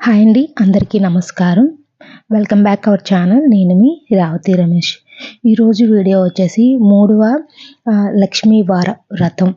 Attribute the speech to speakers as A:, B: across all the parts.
A: Hi అండి అందరికీ నమస్కారం. వెల్కమ్ బ్యాక్ అవర్ ఛానల్ నేను మీ రావతి రమేష్. ఈరోజు వీడియో వచ్చేసి మూడవ లక్ష్మీ వార వ్రతం.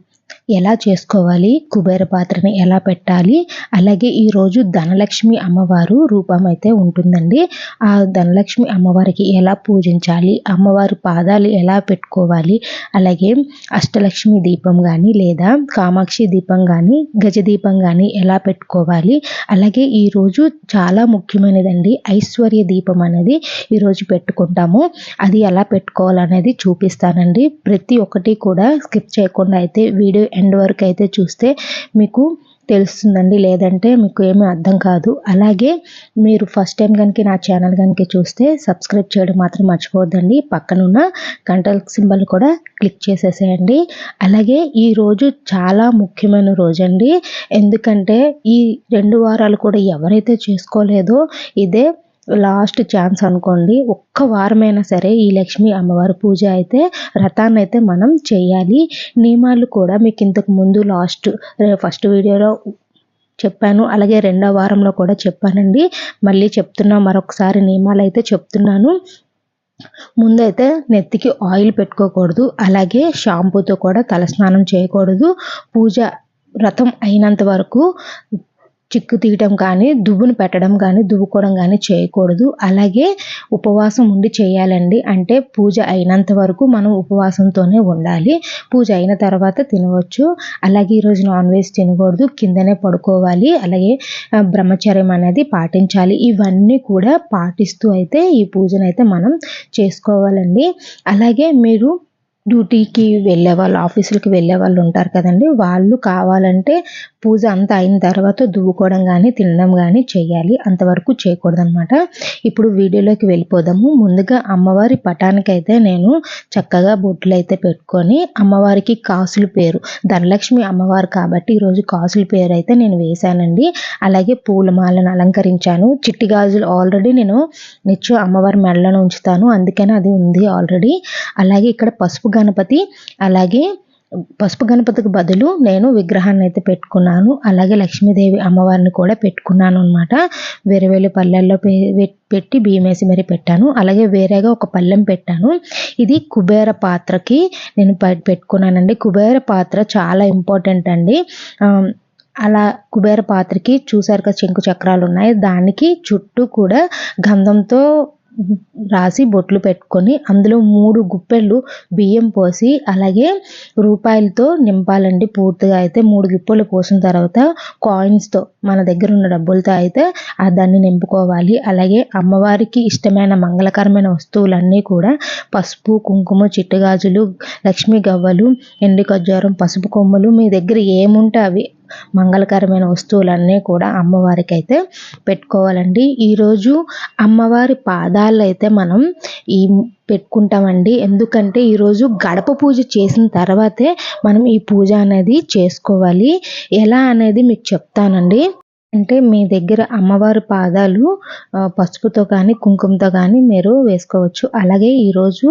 A: ఎలా చేసుకోవాలి కుబేర పాత్రని ఎలా పెట్టాలి అలాగే ఈరోజు ధనలక్ష్మి అమ్మవారు రూపం అయితే ఉంటుందండి. ఆ ధనలక్ష్మి అమ్మవారికి ఎలా పూజించాలి అమ్మవారి పాదాలు ఎలా పెట్టుకోవాలి అలాగే అష్టలక్ష్మి దీపం కానీ లేదా కామాక్షి దీపం కానీ గజ దీపం కానీ ఎలా పెట్టుకోవాలి అలాగే ఈరోజు చాలా ముఖ్యమైనదండి ఐశ్వర్య దీపం అనేది ఈరోజు పెట్టుకుంటాము. అది ఎలా పెట్టుకోవాలనేది చూపిస్తానండి. ప్రతి ఒక్కటి కూడా స్కిప్ చేయకుండా అయితే వీడియో ఎండ్ వరకు అయితే చూస్తే మీకు తెలుస్తుందండి లేదంటే మీకు ఏమీ అర్థం కాదు. అలాగే మీరు ఫస్ట్ టైం కనుక నా ఛానల్ కనుక చూస్తే సబ్స్క్రైబ్ చేయడం మాత్రం మర్చిపోవద్దండి. పక్కనున్న గంటల సింబల్ కూడా క్లిక్ చేసేసేయండి. అలాగే ఈ రోజు చాలా ముఖ్యమైన రోజు అండి ఎందుకంటే ఈ రెండు వారాలు కూడా ఎవరైతే చేసుకోలేదో ఇదే లాస్ట్ ఛాన్స్ అనుకోండి. ఒక్క వారమైనా సరే ఈ లక్ష్మి అమ్మవారి పూజ అయితే వ్రతాన్ని అయితే మనం చేయాలి. నియమాలు కూడా మీకు ఇంతకు ముందు లాస్ట్ ఫస్ట్ వీడియోలో చెప్పాను. అలాగే రెండో వారంలో కూడా చెప్పానండి. మళ్ళీ చెప్తున్నా మరొకసారి నియమాలు అయితే చెప్తున్నాను. ముందైతే నెత్తికి ఆయిల్ పెట్టుకోకూడదు. అలాగే షాంపూతో కూడా తలస్నానం చేయకూడదు. పూజ వ్రతం అయినంత వరకు చిక్కు తీయటం కానీ దువ్వును పెట్టడం కానీ దువ్వుకోవడం కానీ చేయకూడదు. అలాగే ఉపవాసం ఉండి చేయాలండి. అంటే పూజ అయినంత వరకు మనం ఉపవాసంతోనే ఉండాలి. పూజ అయిన తర్వాత తినవచ్చు. అలాగే ఈరోజు నాన్ వెజ్ తినకూడదు. కిందనే పడుకోవాలి. అలాగే బ్రహ్మచర్యం అనేది పాటించాలి. ఇవన్నీ కూడా పాటిస్తూ అయితే ఈ పూజను అయితే మనం చేసుకోవాలండి. అలాగే మీరు డ్యూటీకి వెళ్ళే వాళ్ళు ఆఫీసులకి వెళ్ళే వాళ్ళు ఉంటారు కదండి. వాళ్ళు కావాలంటే పూజ అంతా అయిన తర్వాత దువ్వుకోవడం కానీ తినడం కానీ చేయాలి. అంతవరకు చేయకూడదు అనమాట ఇప్పుడు వీడియోలోకి వెళ్ళిపోదాము. ముందుగా అమ్మవారి పటానికి అయితే నేను చక్కగా బొట్లు అయితే పెట్టుకొని అమ్మవారికి కాసుల పేరు ధనలక్ష్మి అమ్మవారు కాబట్టి ఈరోజు కాసుల పేరు అయితే నేను వేశానండి. అలాగే పూలమాలను అలంకరించాను. చిట్టి గాజులు ఆల్రెడీ నేను నిత్యం అమ్మవారి మెడలను ఉంచుతాను. అందుకని అది ఉంది ఆల్రెడీ. అలాగే ఇక్కడ పసుపు గణపతి అలాగే పసుపు గణపతికి బదులు నేను విగ్రహాన్ని అయితే పెట్టుకున్నాను. అలాగే లక్ష్మీదేవి అమ్మవారిని కూడా పెట్టుకున్నాను అనమాట వేరే వేరే పల్లెల్లో పె- పెట్టి భీమేసి మరి పెట్టాను. అలాగే వేరేగా ఒక పళ్ళెం పెట్టాను. ఇది కుబేర పాత్రకి నేను పె- పెట్టుకున్నానండి. కుబేర పాత్ర చాలా ఇంపార్టెంట్ అండి. అలా కుబేర పాత్రకి చూసారు కదా శంకు చక్రాలు ఉన్నాయి. దానికి చుట్టూ కూడా గంధంతో రాసి బొట్లు పెట్టుకొని అందులో మూడు గుప్పెళ్ళు బియ్యం పోసి అలాగే రూపాయలతో నింపాలండి. పూర్తిగా అయితే మూడు గుప్పెలు పోసిన తర్వాత కాయిన్స్తో మన దగ్గర ఉన్న డబ్బులతో అయితే ఆ దాన్ని నింపుకోవాలి. అలాగే అమ్మవారికి ఇష్టమైన మంగళకరమైన వస్తువులన్నీ కూడా పసుపు కుంకుమ చిట్టుగాజులు లక్ష్మీ గవ్వలు ఎండు ఖజ్జారం పసుపు కొమ్మలు మీ దగ్గర ఏముంటే అవి మంగళకరమైన వస్తువులన్నీ కూడా అమ్మవారికి అయితే పెట్టుకోవాలండి. ఈరోజు అమ్మవారి పాదాలు అయితే మనం ఈ పెట్టుకుంటామండి. ఎందుకంటే ఈరోజు గడప పూజ చేసిన తర్వాతే మనం ఈ పూజ అనేది చేసుకోవాలి. ఎలా అనేది మీకు చెప్తానండి. అంటే మీ దగ్గర అమ్మవారి పాదాలు పసుపుతో కానీ కుంకుమతో కానీ మీరు వేసుకోవచ్చు. అలాగే ఈరోజు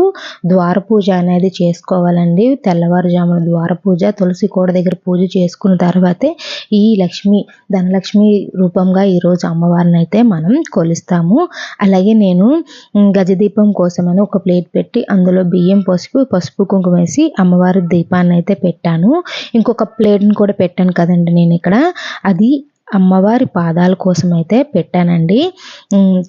A: ద్వార పూజ అనేది చేసుకోవాలండి. తెల్లవారుజామున ద్వార పూజ తులసి కోడ దగ్గర పూజ చేసుకున్న తర్వాతే ఈ లక్ష్మి ధనలక్ష్మి రూపంగా ఈరోజు అమ్మవారిని అయితే మనం కొలుస్తాము. అలాగే నేను గజదీపం కోసమని ఒక ప్లేట్ పెట్టి అందులో బియ్యం పసుపు పసుపు కుంకుమ వేసి అమ్మవారి దీపాన్ని అయితే పెట్టాను. ఇంకొక ప్లేట్ని కూడా పెట్టాను కదండి నేను ఇక్కడ అది అమ్మవారి పాదాల కోసం అయితే పెట్టానండి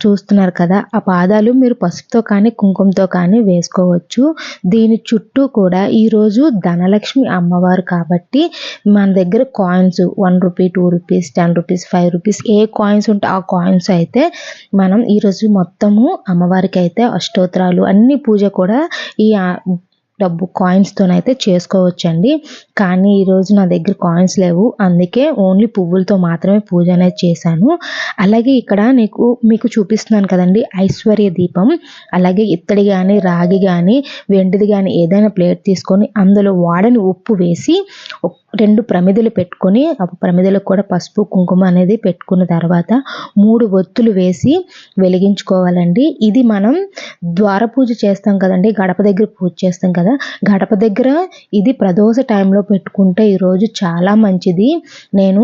A: చూస్తున్నారు కదా ఆ పాదాలు మీరు పసుపుతో కానీ కుంకుమతో కానీ వేసుకోవచ్చు. దీని చుట్టూ కూడా ఈరోజు ధనలక్ష్మి అమ్మవారు కాబట్టి మన దగ్గర coins one rupee two rupees ten rupees five rupees ఏ కాయిన్స్ ఉంటే ఆ కాయిన్స్ అయితే మనం ఈరోజు మొత్తము అమ్మవారికి అయితే అష్టోత్తరాలు అన్ని పూజ కూడా ఈ డబ్బు కాయిన్స్తోనైతే చేసుకోవచ్చండి. కానీ ఈరోజు నా దగ్గర కాయిన్స్ లేవు. అందుకే ఓన్లీ పువ్వులతో మాత్రమే పూజ అనేది చేశాను. అలాగే ఇక్కడ నీకు మీకు చూపిస్తున్నాను కదండి ఐశ్వర్య దీపం. అలాగే ఇత్తడి కానీ రాగి కానీ వెండిది కానీ ఏదైనా ప్లేట్ తీసుకొని అందులో వాడని ఉప్పు వేసి ఒక- రెండు ప్రమిదలు పెట్టుకొని ఆ ప్రమిదలకు కూడా పసుపు కుంకుమ అనేది పెట్టుకున్న తర్వాత మూడు ఒత్తులు వేసి వెలిగించుకోవాలండి. ఇది మనం ద్వార పూజ చేస్తాం కదండి గడప దగ్గర పూజ చేస్తాం కదా గడప దగ్గర ఇది ప్రదోష టైంలో పెట్టుకుంటే ఈరోజు చాలా మంచిది. నేను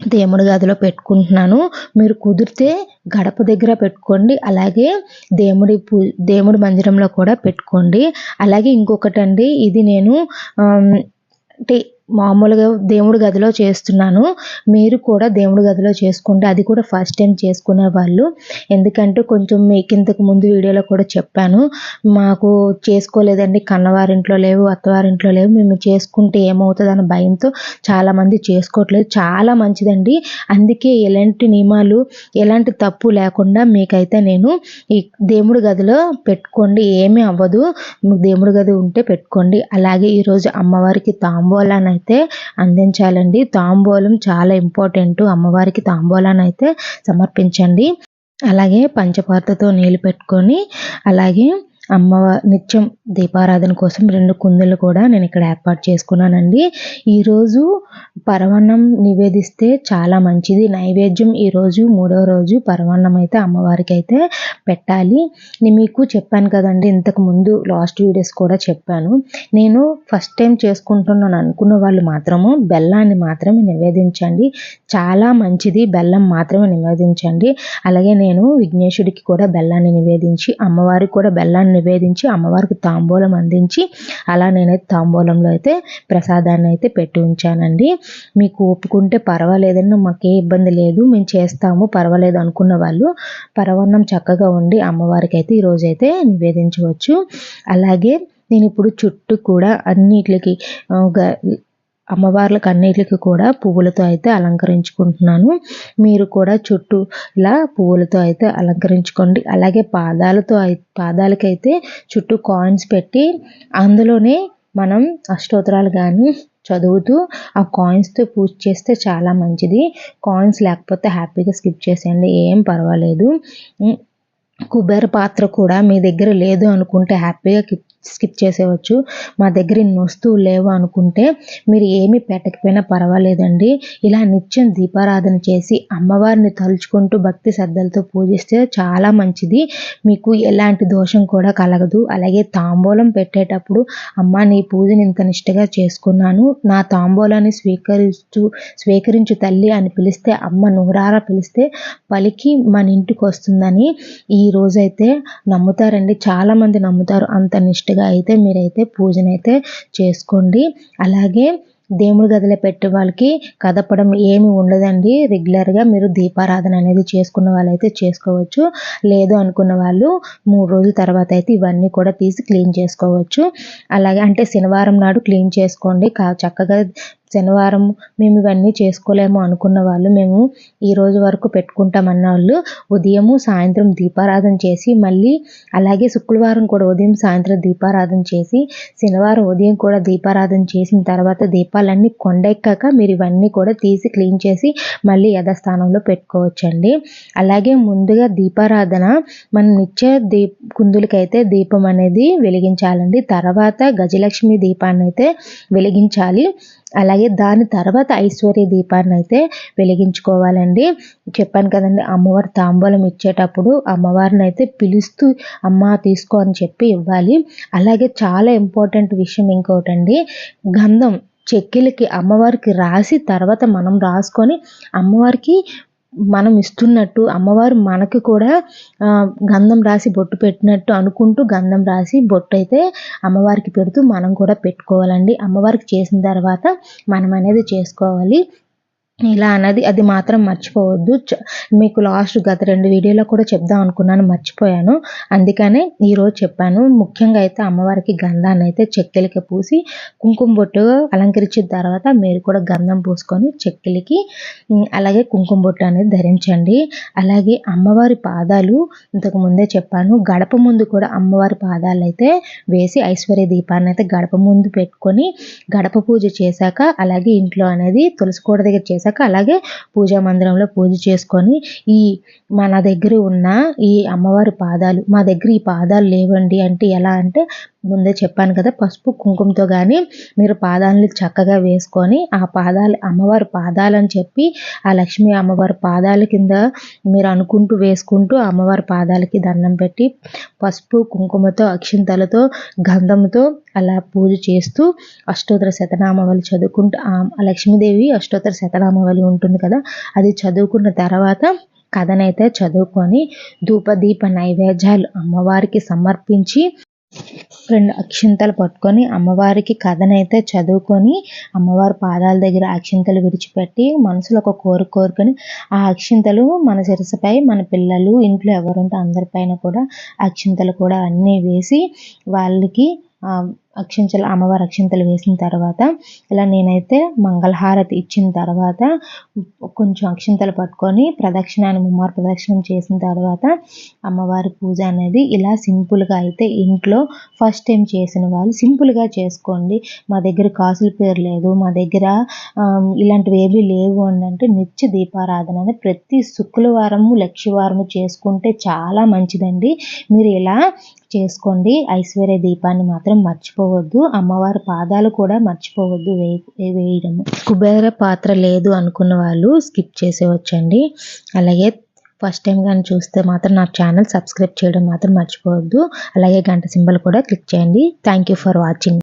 A: దేవుడి గదిలో పెట్టుకుంటున్నాను. మీరు కుదిరితే గడప దగ్గర పెట్టుకోండి అలాగే దేవుడి పూ దేవుడి మందిరంలో కూడా పెట్టుకోండి. అలాగే ఇంకొకటండి ఇది నేను అంటే మామూలుగా దేవుడి గదిలో చేస్తున్నాను. మీరు కూడా దేవుడి గదిలో చేసుకుంటే అది కూడా ఫస్ట్ టైం చేసుకునే వాళ్ళు. ఎందుకంటే కొంచెం మీకు ఇంతకు ముందు వీడియోలో కూడా చెప్పాను. మాకు చేసుకోలేదండి. కన్నవారింట్లో లేవు అత్తవారింట్లో లేవు. మేము చేసుకుంటే ఏమవుతుందని భయంతో చాలామంది చేసుకోవట్లేదు. చాలా మంచిదండి. అందుకే ఎలాంటి నియమాలు ఎలాంటి తప్పు లేకుండా మీకైతే నేను ఈ దేవుడి గదిలో పెట్టుకోండి. ఏమీ అవ్వదు. దేవుడి గది ఉంటే పెట్టుకోండి. అలాగే ఈరోజు అమ్మవారికి తాంబూలాన్ని అయితే అందించాలండి. తాంబూలం చాలా ఇంపార్టెంట్ అమ్మవారికి తాంబూలాన్ని అయితే సమర్పించండి. అలాగే పంచపాత్రతో నీళ్ళు పెట్టుకొని అలాగే అమ్మవారి నిత్యం దీపారాధన కోసం రెండు కుందులు కూడా నేను ఇక్కడ ఏర్పాటు చేసుకున్నానండి. ఈరోజు పరవన్నం నివేదిస్తే చాలా మంచిది. నైవేద్యం ఈరోజు మూడో రోజు పరవన్నం అయితే అమ్మవారికి అయితే పెట్టాలి. నేను మీకు చెప్పాను కదండి ఇంతకు ముందు లాస్ట్ వీడియోస్ కూడా చెప్పాను. నేను ఫస్ట్ టైం చేసుకుంటున్నాను అనుకున్న వాళ్ళు మాత్రము బెల్లాన్ని మాత్రమే నివేదించండి. చాలా మంచిది బెల్లం మాత్రమే నివేదించండి. అలాగే నేను విఘ్నేశుడికి కూడా బెల్లాన్ని నివేదించి అమ్మవారికి కూడా బెల్లాన్ని నివేదించి అమ్మవారికి తాంబూలం అందించి అలా నేనైతే తాంబూలంలో అయితే ప్రసాదాన్ని అయితే పెట్టి ఉంచానండి. మీకు ఒప్పుకుంటే పర్వాలేదని మాకే ఇబ్బంది లేదు. మేము చేస్తాము పర్వాలేదు అనుకున్న వాళ్ళు పరవన్నం చక్కగా ఉండి అమ్మవారికి అయితే ఈరోజు అయితే నివేదించవచ్చు. అలాగే నేను ఇప్పుడు చుట్టూ కూడా అన్నిటికి అమ్మవార్ల కన్నీళ్ళకి కూడా పువ్వులతో అయితే అలంకరించుకుంటున్నాను. మీరు కూడా చుట్టూ ఇలా పువ్వులతో అయితే అలంకరించుకోండి. అలాగే పాదాలతో పాదాలకైతే చుట్టూ కాయిన్స్ పెట్టి అందులోనే మనం అష్టోత్తరాలు కానీ చదువుతూ ఆ కాయిన్స్తో పూజ చేస్తే చాలా మంచిది. కాయిన్స్ లేకపోతే హ్యాపీగా స్కిప్ చేసేయండి. ఏం పర్వాలేదు. కుబేర పాత్ర కూడా మీ దగ్గర లేదు అనుకుంటే హ్యాపీగా స్కిప్ చేసేవచ్చు మా దగ్గర ఇన్ని వస్తువులు లేవు అనుకుంటే మీరు ఏమి పెట్టకపోయినా పర్వాలేదండి. ఇలా నిత్యం దీపారాధన చేసి అమ్మవారిని తలుచుకుంటూ భక్తి శ్రద్ధలతో పూజిస్తే చాలా మంచిది. మీకు ఎలాంటి దోషం కూడా కలగదు. అలాగే తాంబూలం పెట్టేటప్పుడు అమ్మ నీ పూజని ఇంత నిష్టగా చేసుకున్నాను. నా తాంబూలాన్ని స్వీకరిస్తూ స్వీకరించు తల్లి అని పిలిస్తే అమ్మ నూరారా పిలిస్తే పలికి మన ఇంటికి వస్తుందని ఈ రోజైతే నమ్ముతారండి. చాలామంది నమ్ముతారు. అంత నిష్ట కరెక్ట్గా అయితే మీరైతే పూజనైతే చేసుకోండి. అలాగే దేవుడి గదిలో పెట్టే వాళ్ళకి కదపడం ఏమి ఉండదండి. రెగ్యులర్గా మీరు దీపారాధన అనేది చేసుకున్న వాళ్ళైతే చేసుకోవచ్చు. లేదు అనుకున్న వాళ్ళు మూడు రోజుల తర్వాత అయితే ఇవన్నీ కూడా తీసి క్లీన్ చేసుకోవచ్చు. అలాగే అంటే శనివారం నాడు క్లీన్ చేసుకోండి. చక్కగా శనివారం మేము ఇవన్నీ చేసుకోలేము అనుకున్న వాళ్ళు మేము ఈ రోజు వరకు పెట్టుకుంటామన్న వాళ్ళు ఉదయము సాయంత్రం దీపారాధన చేసి మళ్ళీ అలాగే శుక్రవారం కూడా ఉదయం సాయంత్రం దీపారాధన చేసి శనివారం ఉదయం కూడా దీపారాధన చేసిన తర్వాత దీపాలన్నీ కొండెక్కాక మీరు ఇవన్నీ కూడా తీసి క్లీన్ చేసి మళ్ళీ యథాస్థానంలో పెట్టుకోవచ్చండి. అలాగే ముందుగా దీపారాధన మనం నిత్య దీప్ కుందులకైతే దీపం అనేది వెలిగించాలండి. తర్వాత గజలక్ష్మి దీపాన్ని అయితే వెలిగించాలి. అలాగే దాని తర్వాత ఐశ్వర్య దీపాన్ని అయితే వెలిగించుకోవాలండి. చెప్పాను కదండి అమ్మవారి తాంబూలం ఇచ్చేటప్పుడు అమ్మవారిని అయితే పిలుస్తూ అమ్మ తీసుకో అని చెప్పి ఇవ్వాలి. అలాగే చాలా ఇంపార్టెంట్ విషయం ఇంకోటండి గంధం చెక్కిలకి అమ్మవారికి రాసి తర్వాత మనం రాసుకొని అమ్మవారికి మనం ఇస్తున్నట్టు అమ్మవారు మనకి కూడా గంధం రాసి బొట్టు పెట్టినట్టు అనుకుంటూ గంధం రాసి బొట్టు అయితే అమ్మవారికి పెడుతూ మనం కూడా పెట్టుకోవాలండి. అమ్మవారికి చేసిన తర్వాత మనం అనేది చేసుకోవాలి. ఇలా అన్నది అది మాత్రం మర్చిపోవద్దు. మీకు లాస్ట్ గత రెండు వీడియోలో కూడా చెప్దాం అనుకున్నాను మర్చిపోయాను. అందుకనే ఈరోజు చెప్పాను. ముఖ్యంగా అయితే అమ్మవారికి గంధాన్ని అయితే చెక్కెలకి పూసి కుంకుమ బొట్టు అలంకరించిన తర్వాత మీరు కూడా గంధం పూసుకొని చెక్కెలకి అలాగే కుంకుమ బొట్టు అనేది ధరించండి. అలాగే అమ్మవారి పాదాలు ఇంతకు ముందే చెప్పాను గడప ముందు కూడా అమ్మవారి పాదాలు అయితే వేసి ఐశ్వర్య దీపాన్ని అయితే గడప ముందు పెట్టుకొని గడప పూజ చేశాక అలాగే ఇంట్లో అనేది తులసి కోట దగ్గర చేశాక చేశాక అలాగే పూజా మందిరంలో పూజ చేసుకొని ఈ మన దగ్గర ఉన్న ఈ అమ్మవారి పాదాలు మా దగ్గర ఈ పాదాలు లేవండి అంటే ఎలా అంటే ముందే చెప్పాను కదా పసుపు కుంకుమతో కానీ మీరు పాదాలని చక్కగా వేసుకొని ఆ పాదాలు అమ్మవారి పాదాలని చెప్పి ఆ లక్ష్మీ అమ్మవారి పాదాల కింద మీరు అనుకుంటూ వేసుకుంటూ అమ్మవారి పాదాలకి దండం పెట్టి పసుపు కుంకుమతో అక్షింతలతో గంధంతో అలా పూజ చేస్తూ అష్టోత్తర శతనామావళి చదువుకుంటూ ఆ లక్ష్మీదేవి అష్టోత్తర శతనామావళి ఉంటుంది కదా అది చదువుకున్న తర్వాత కథనైతే చదువుకొని ధూపదీప నైవేద్యాలు అమ్మవారికి సమర్పించి రెండు అక్షింతలు పట్టుకొని అమ్మవారికి కథనైతే చదువుకొని అమ్మవారి పాదాల దగ్గర అక్షింతలు విడిచిపెట్టి మనసులో ఒక కోరిక కోరుకొని ఆ అక్షింతలు మన శిరసపై మన పిల్లలు ఇంట్లో ఎవరుంటే అందరిపైన కూడా అక్షింతలు కూడా అన్నీ వేసి వాళ్ళకి అక్షింతలు అమ్మవారి అక్షింతలు వేసిన తర్వాత ఇలా నేనైతే మంగళహారతి ఇచ్చిన తర్వాత కొంచెం అక్షింతలు పట్టుకొని ప్రదక్షిణాన్ని ముమ్మారు ప్రదక్షిణం చేసిన తర్వాత అమ్మవారి పూజ అనేది ఇలా సింపుల్గా అయితే ఇంట్లో ఫస్ట్ టైం చేసిన వాళ్ళు సింపుల్గా చేసుకోండి. మా దగ్గర కాసుల పేరు లేదు మా దగ్గర ఇలాంటివి ఏవి లేవు అని అంటే నిత్య దీపారాధన అనేది ప్రతి శుక్రవారము లక్షవారము చేసుకుంటే చాలా మంచిదండి. మీరు ఇలా చేసుకోండి. ఐశ్వర్య దీపాన్ని మాత్రం మర్చిపోవద్దు. అమ్మవారి పాదాలు కూడా మర్చిపోవద్దు వే వేయడం కుబేర పాత్ర లేదు అనుకున్న వాళ్ళు స్కిప్ చేసేవచ్చండి అలాగే ఫస్ట్ టైం కానీ చూస్తే మాత్రం నా ఛానల్ సబ్స్క్రైబ్ చేయడం మాత్రం మర్చిపోవద్దు. అలాగే గంట సింబల్ కూడా క్లిక్ చేయండి. Thank you for watching.